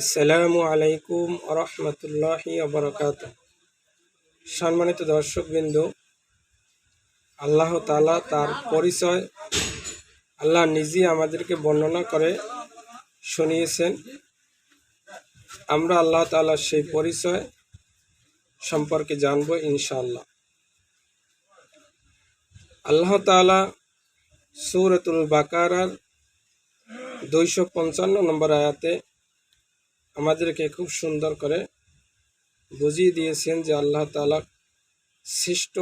আসসালামু আলাইকুম রহমতুল্লাহি আবরকাত সম্মানিত দর্শকবৃন্দ, আল্লাহ তালা তার পরিচয় আল্লাহ নিজে আমাদেরকে বর্ণনা করে শুনিয়েছেন। আমরা আল্লাহ তালার সেই পরিচয় সম্পর্কে জানব ইনশাআল্লাহ। আল্লাহ তালা সুরতুল বাকারার দুইশো পঞ্চান্ন নম্বর আয়াতে আমাদেরকে খুব সুন্দর করে বুঝিয়ে দিয়েছেন যে আল্লাহ তালা সৃষ্ট,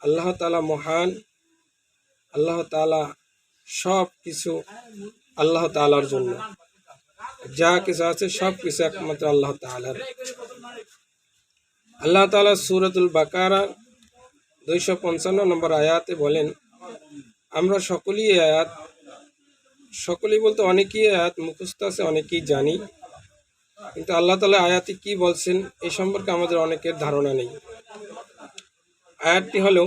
আল্লাহ তালা মহান, আল্লাহ তালা সব কিছু আল্লাহ তালার জন্য। যা কিছু আছে সব কিছু একমাত্র আল্লাহ তালার আল্লাহ তালা সুরতুল বাকারা দুইশো পঞ্চান্ন নম্বর আয়াতে বলেন, আমরা সকলেই আয়াত, সকলেই বলতে অনেকেই আয়াত মুখস্থ আছে, অনেকেই জানি। কিন্তু আল্লাহ তালা আয়াতে কি বলছেন এই সম্পর্কে আমাদের অনেকের ধারণা নেই আয়াতটি হলো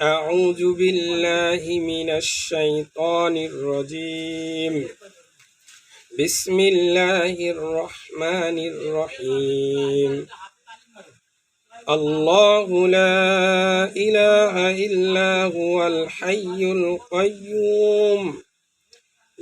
أعوذ بالله من الشيطان الرجيم بسم الله الرحمن الرحيم الله لا إله إلا هو الحي القيوم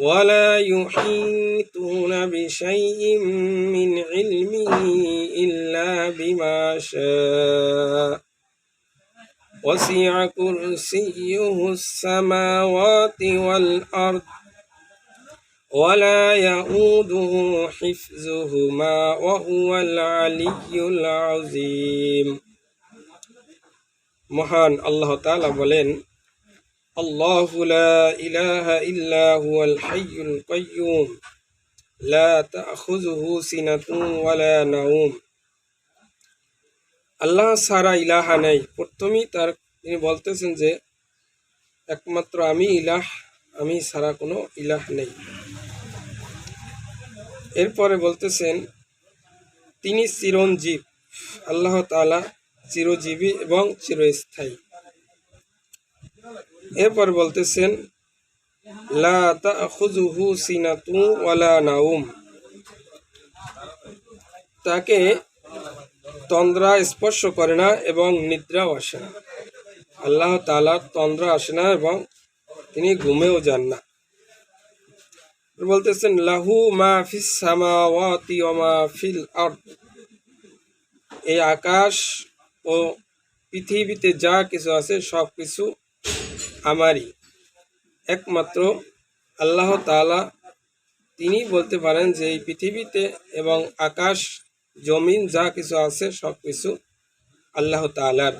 ولا يحيطون بشيء من علمه إلا بما شاء وسع كرسيه السماوات والأرض ولا يؤوده حفظهما وهو العلي العظيم মহান আল্লাহ তাআলা বলেন الله لا إله إلا هو الحي القيوم لا تأخذه سنة ولا نوم আল্লাহ সারা ইলাহা নেই প্রথমেই তার তিনি বলতেছেন যে একমাত্র আমি ইলাহ আমি সারা কোনো ইলাহ নেই এরপরে বলতেছেন তিনি চিরঞ্জীব আল্লাহ তাআলা চিরজীবী এবং চিরস্থায়ী এরপর বলতেছেন, লা নাউম তাকে তন্দ্রা স্পর্শ করে না এবং নিদ্রাও আসে না। আল্লাহ তাআলার তন্দ্রা আসে না এবং তিনি ঘুমেও যান না। বলতেছেন, লাহু মা ফিস সামাওয়াতি ফিল এই আকাশ ও পৃথিবীতে যা কিছু আছে সব কিছু আমারই। একমাত্র আল্লাহ তাআলা তিনি বলতে পারেন যে এই পৃথিবীতে এবং আকাশ, জমিন যা কিছু আছে সব কিছু আল্লাহ তাআলার।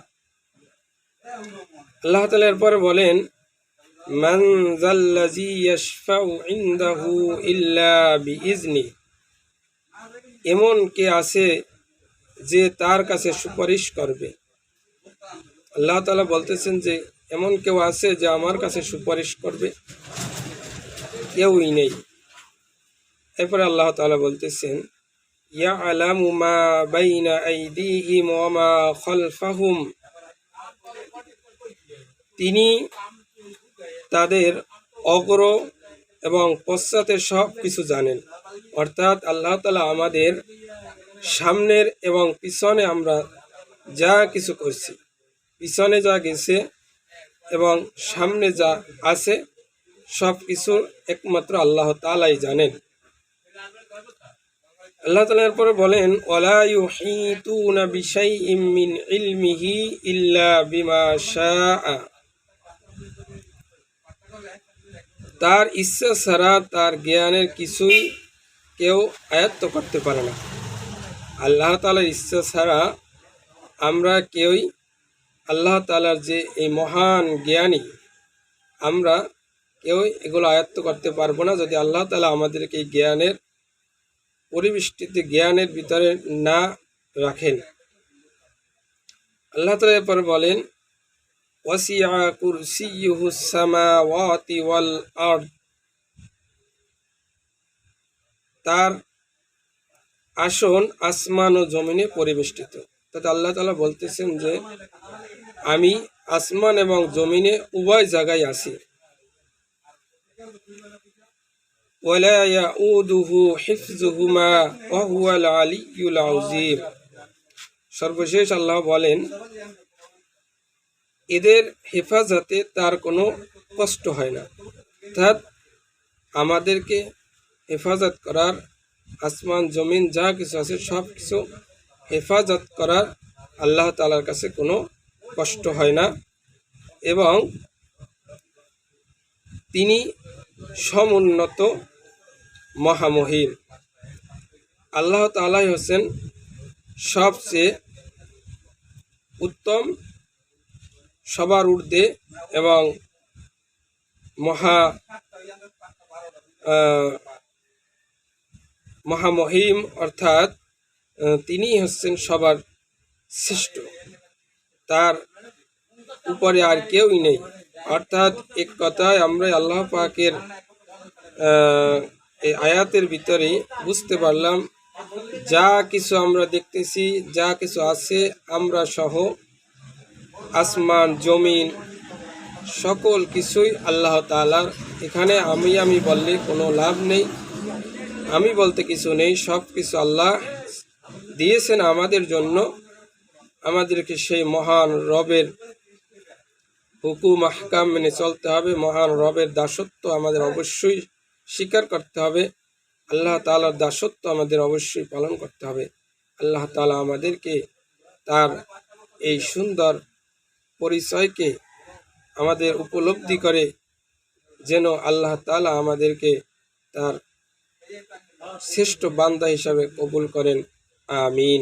আল্লাহ তাআলা এরপরে বলেন বিইজনি এমন কে আছে যে তার কাছে সুপারিশ করবে। আল্লাহ তাআলা বলতেছেন যে এমন কেউ আছে যে আমার কাছে সুপারিশ করবে? কেউই নেই। এরপরে আল্লাহ তালা বলতেছেন ইয়া তিনি তাদের অগ্র এবং পশ্চাতে সব কিছু জানেন। অর্থাৎ আল্লাহ তালা আমাদের সামনের এবং পিছনে আমরা যা কিছু করছি, পিছনে যা গেছে এবং সামনে যা আছে, সব কিছু একমাত্র আল্লাহ তালাই জানেন। আল্লাহ তালা এরপরে বলেন ওলা ইউহিতুনা বিশাইইম মিন ইলমিহি ইল্লা তার ইচ্ছা ছাড়া তার জ্ঞানের কিছুই কেউ আয়ত্ত করতে পারে না। আল্লাহ তালার ইচ্ছা ছাড়া আমরা কেউই আল্লাহ তালার যে এই মহান জ্ঞানী, আমরা কেউ এগুলো আয়ত্ত করতে পারব না যদি আল্লাহ তালা আমাদেরকে এই জ্ঞানের পরিবেষ্টিত জ্ঞানের ভিতরে না রাখেন। আল্লাহ তালা এরপর বলেন ওয়াল তার আসন আসমান ও জমিনে পরিবেষ্টিত। তাতে আল্লাহ তালা বলতেছেন যে, আমি আসমান এবং জমিনে উভয় জায়গায় আসি সর্বশেষ আল্লাহ বলেন, এদের হেফাজতে তার কোনো কষ্ট হয় না। অর্থাৎ আমাদেরকে হেফাজত করার আসমান, জমিন যা কিছু আছে সব কিছু হেফাজত করার আল্লাহ তালার কাছে কোনো কষ্ট হয় না এবং তিনি সমুন্নত মহামহিম। আল্লাহ তালাই হোসেন সবচেয়ে উত্তম সবার ঊর্ধ্বে এবং মহা মহামহিম অর্থাৎ তিনি হচ্ছেন সবার শ্রেষ্ঠ। তার উপরে আর কেউই নেই। অর্থাৎ এক কথায় আমরা আল্লাহ পাকের এই আয়াতের ভিতরে বুঝতে পারলাম, যা কিছু আমরা দেখতেছি, যা কিছু আছে, আমরা সহ আসমান, জমিন, সকল কিছুই আল্লাহ তাআলার। এখানে আমি আমি বললে কোনো লাভ নেই। আমি বলতে কিছু নেই সব কিছু আল্লাহ দিয়েছেন আমাদের জন্য, আমাদেরকে সেই মহান রবের হুকুম, আহকাম মেনে চলতে হবে। মহান রবের দাসত্ব আমাদের অবশ্যই স্বীকার করতে হবে। আল্লাহ তালার দাসত্ব আমাদের অবশ্যই পালন করতে হবে। আল্লাহ তালা আমাদেরকে তার এই সুন্দর পরিচয়কে আমাদের উপলব্ধি করে, যেন আল্লাহ তালা আমাদেরকে তার শ্রেষ্ঠ বান্দা হিসাবে কবুল করেন। আমিন।